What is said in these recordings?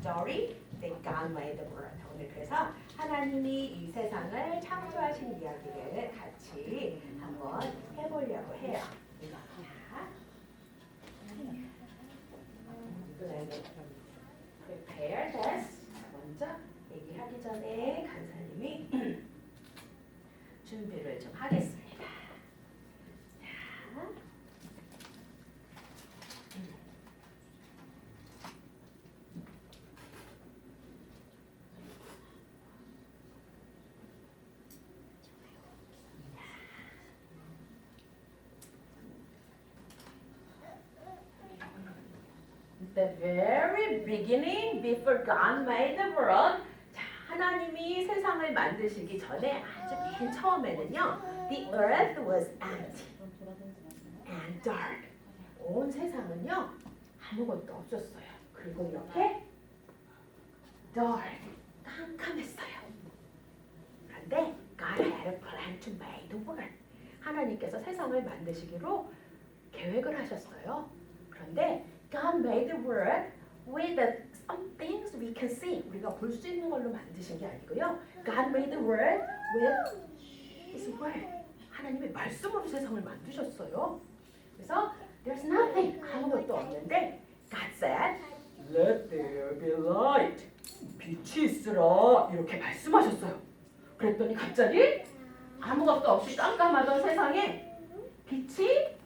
story that God made the world. 오늘 그래서 하나님이 이 세상을 창조하신 이야기를 같이 한번 해보려고 해요. prepare this. 먼저 얘기하기 전에 간사님이 준비를 좀 하겠습니다. 자. The very beginning, before God made the world. 자, 하나님이 세상을 만드시기 전에 아주 맨 처음에는요, the earth was empty and dark. 온 세상은요, 아무것도 없었어요. 그리고 이렇게 dark, 깜깜했어요. 그런데 God had a plan to make the world. 하나님께서 세상을 만드시기로 계획을 하셨어요. 그런데 God made the world with some things we can see. 우리가 볼 수 있는 걸로 만드신 게 아니고요. God made the world with His word. 하나님의 말씀으로 세상을 만드셨어요. 그래서 there's nothing 아무것도 없는데 God said, Let there be light. 빛이 있으라 이렇게 말씀하셨어요. 그랬더니 갑자기 아무것도 없이 깜깜하던 세상에 빛이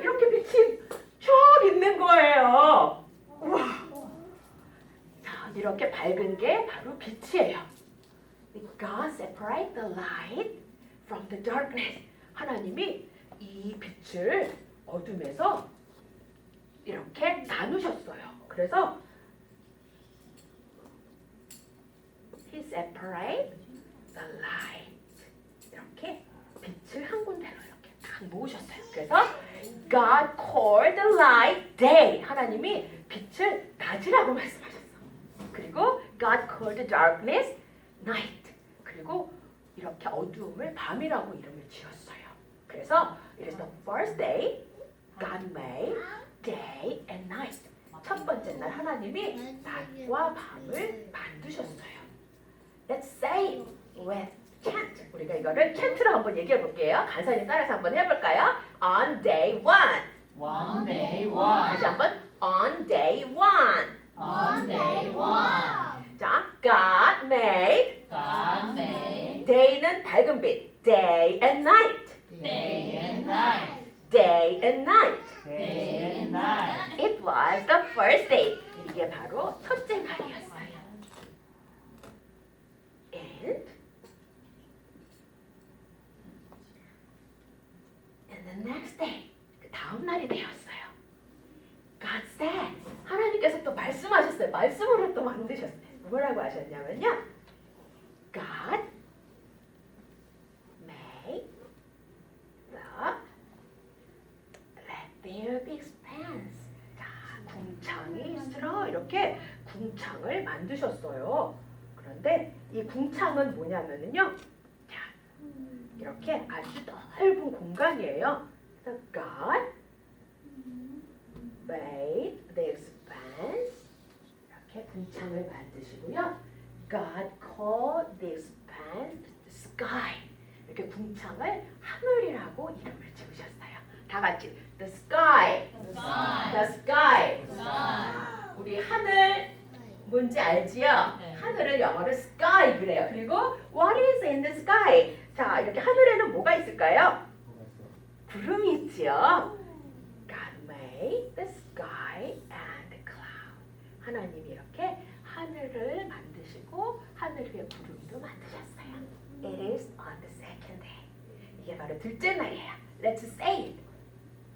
이렇게 빛이 쭉 있는 거예요. 우와. 자, 이렇게 밝은 게 바로 빛이에요. God separate the light from the darkness. 하나님이 이 빛을 어둠에서 이렇게 나누셨어요. 그래서 He separate the light. 이렇게 빛을 한 군데로 이렇게 딱 모으셨어요. 그래서 God called the light day. 하나님이 빛을 낮이라고 말씀하셨어. 그리고 God called the darkness night. 그리고 이렇게 어두움을 밤이라고 이름을 지었어요. 그래서 it is the first day God made day and night. 첫 번째 날 하나님이 낮과 밤을 만드셨어요. Let's say with chant. 우리가 이거를 chant로 한번 얘기해 볼게요. 간사님 따라서 한번 해볼까요? On day one. One day 다시 one. 한번 on day one. On day one. 자, God made God made day는 밝은 빛. Day and night. day and night. Day and night. Day and night. It was the first day. 이게 바로 첫째 날이었어요. And and the next day. 그 다음 날이 되었어요. God said. 하나님께서 또 말씀 하셨어요. 말씀으로 또 만드셨어요. 뭐라고 하셨냐면요. God made the let there be expanse. 자, 궁창이 있으라 이렇게 궁창을 만드셨어요. 그런데 이 궁창은 뭐냐면은요. 자, 이렇게 아주 넓은 공간이에요. God made the expanse 이렇게 궁창을 만드시고요. God called the expanse the sky. 이렇게 궁창을 하늘이라고 이름을 지으셨어요. 다 같이 the sky, Sun. the sky. Sun. 우리 하늘 뭔지 알지요? 네. 하늘을 영어로 sky 그래요. 그리고 what is in the sky? 자, 이렇게 하늘에는 뭐가 있을까요? 구름이 있지요. God made the sky the. 하나님이 이렇게 하늘을 만드시고 하늘 위에 구름도 만드셨어요. It is on the second day. 이게 바로 둘째 날이에요. Let's say it.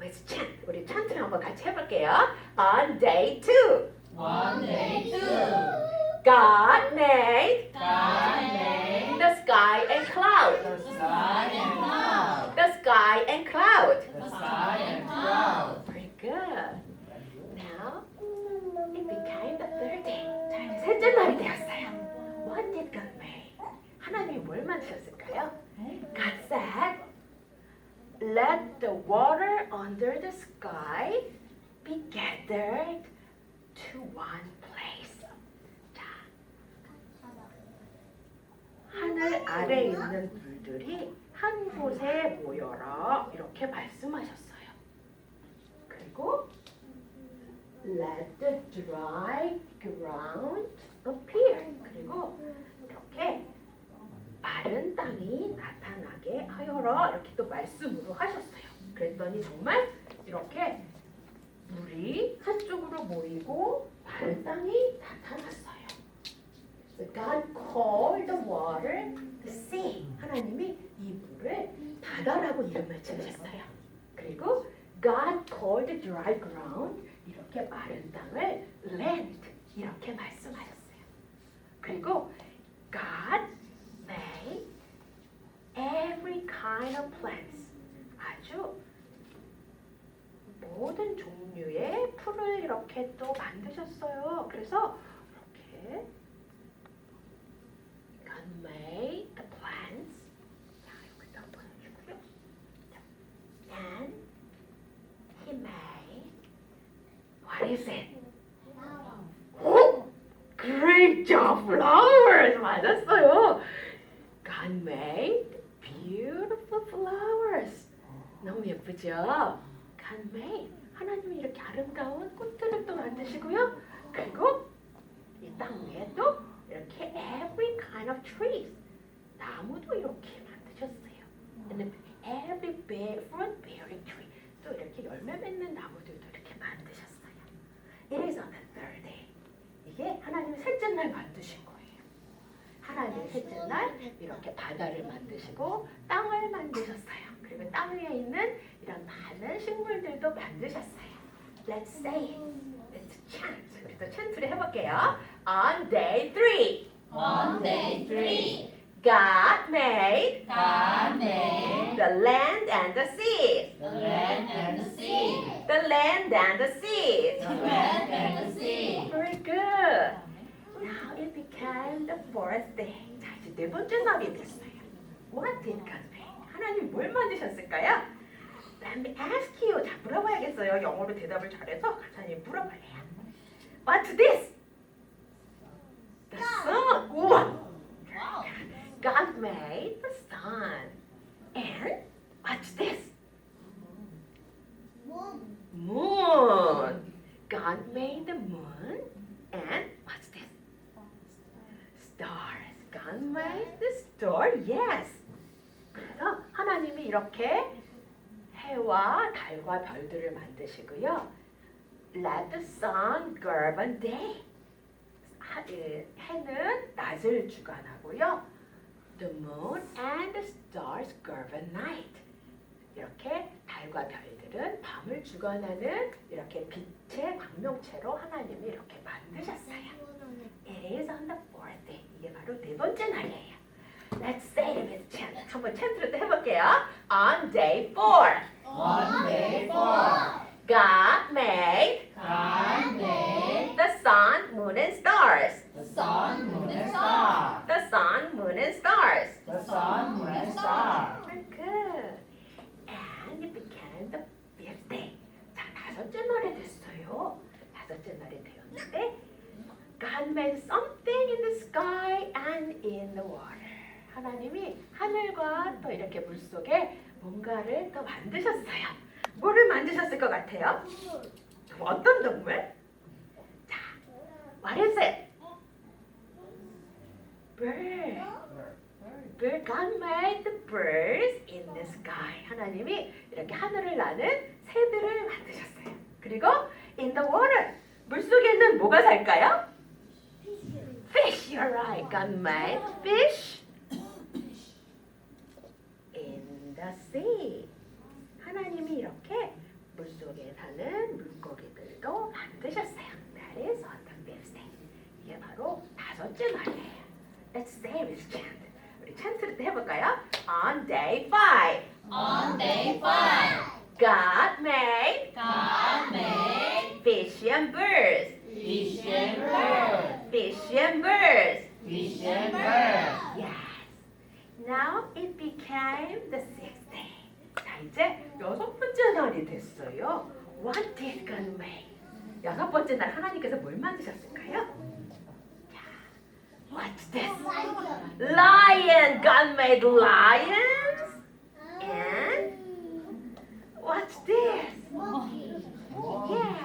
Let's chant. 우리 찬트를 한번 같이 해볼게요. On day two, One day two. God made God made the sky and cloud. the sky and cloud. The sky and cloud. The sky and cloud. 불들이 한 곳에 모여라 이렇게 말씀하셨어요. 그리고 let the dry ground appear. 그리고 이렇게 마른 땅이 나타나게 하여라 이렇게 또 말씀으로 하셨어요. 그랬더니 정말 이렇게 물이 한쪽으로 모이고 마른 땅이 나타났어요. God called the water the sea. 하나님이 이 물을 바다라고 이름을 지으셨어요. 그리고 God called the dry ground 이렇게 마른 땅을 land 이렇게 말씀하셨어요. 그리고 God made every kind of plants 아주 모든 종류의 풀을 이렇게 또 만드셨어요. 그래서 이렇게 God made the plants. 자, 여기다 보여주고요. 자, And He made it? 오, great job, flowers 맞았어요. God made beautiful flowers. 너무 예쁘죠? God made 하나님이 이렇게 아름다운 꽃들을 또 만드시고요. 그리고 이 땅 위에 또 이렇게 every kind of trees 나무도 이렇게 만드셨어요. And every bear, fruit bearing tree 또 이렇게 열매 맺는 나무들도 이렇게 만드셨어요. It is on the third day. 이게 하나님이 셋째 날 만드신 거예요. 하나님이 셋째 날 이렇게 바다를 만드시고 땅을 만드셨어요. 그리고 땅 위에 있는 이런 많은 식물들도 만드셨어요. Let's say it. Let's chant. 우리도 찬트를 해볼게요. On day three, On day three, God made God made the land and the seas. the land and the sea. The land and the seas. The land and the sea. Very good. Became the fourth day. 자, 이제 네 번째 날이 됐어요. What did God make? 하나님 뭘 만드셨을까요? Let me ask you. 자, 물어봐야겠어요. 영어로 대답을 잘해서 하나님 물어봐요. What's this? The sun. 우와. God made the sun. And what's this? Moon. God made the moon. And what's this? Stars. God made the star. Yes. 그래서 하나님이 이렇게 해와 달과 별들을 만드시고요. Let the sun govern day. 하- 예, 해는 낮을 주관하고요. The moon and the stars govern night. 이렇게 달과 별들은 밤을 주관하는 이렇게 빛의 광명체로 하나님이 이렇게 만드셨어요. It is on the fourth day. 이게 바로 네 번째 날이에요. Let's say it with chant. 한번 찬트로 또 해볼게요. On day four, On day four, God made God made the sun, moon, and stars. the sun, moon, and star. The sun, moon, and stars. The sun, moon, and star. Very good. And it became the fifth day. 자, 다섯째 날이 됐어요. 다섯째 날이 되었는데 God made something in the sky and in the water. 하나님이 하늘과 또 이렇게 물 속에 뭔가를 또 만드셨어요. 뭐를 만드셨을 것 같아요? 어떤 동물? 자, what is it? bird. bird. God made the birds in the sky. 하나님이 이렇게 하늘을 나는 새들을 만드셨어요. 그리고 in the water. 물 속에는 뭐가 살까요? Fish. You're right. God made fish in the sea. 하나님이 이렇게 물 속에 사는 물고기들도 만드셨어요. That is on the fifth day. 이게 바로 다섯째 날이에요. Let's say this chant. 우리 찬트를 또 해볼까요? On day five, On day five, God made God made fish and birds. fish and birds. Fish and birds. Fish and birds. Yes. Now it became the 이제 여섯 번째 날이 됐어요. What did God make? 여섯 번째 날 하나님께서 뭘 만드셨을까요? 자, What's this? Lion. God made lions. And what's this? Yes,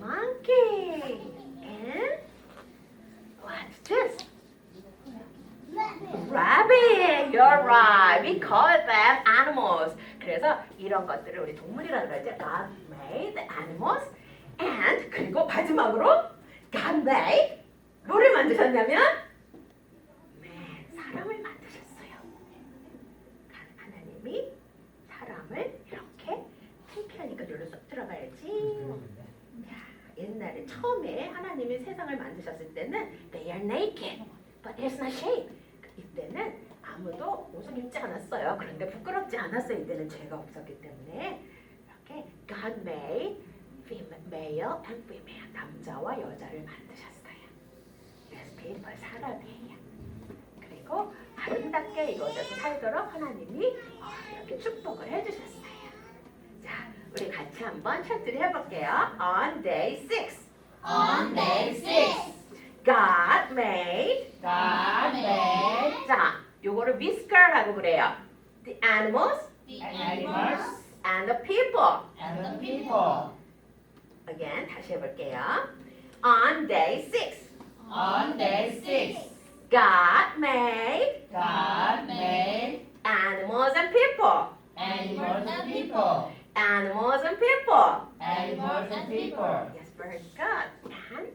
monkey. And what's this? Rabbit. You're right. We call them animals. 그래서 이런 것들을 우리 동물이라 그러죠. God made animals. And 그리고 마지막으로 God made 뭐를 만드셨냐면 man, 사람을 만드셨어요. 하- 하나님이 사람을 이렇게 창피하니까 여기로 쏙 들어가야지. 자, 옛날에 처음에 하나님이 세상을 만드셨을 때는 they are naked, but there's no shame. 이때는 아무도 옷을 입지 않았어요. 그런데 부끄럽지 않았어요. 이때는 죄가 없었기 때문에 이렇게 God made male and female 남자와 여자를 만드셨어요. 그래서 people 사람이에요. 그리고 아름답게 이곳에서 살도록 하나님이 어, 이렇게 축복을 해주셨어요. 자, 우리 같이 한번 차트를 해볼게요. On day six, On day six, God made. God made 자, 요거를 whisker라고 그래요. The animals the animals and the people. and the people. Again, 다시 해볼게요. On day six, On day six, God made God made animals and people. animals and people. Animals and people. Animals and people. Yes, very good. And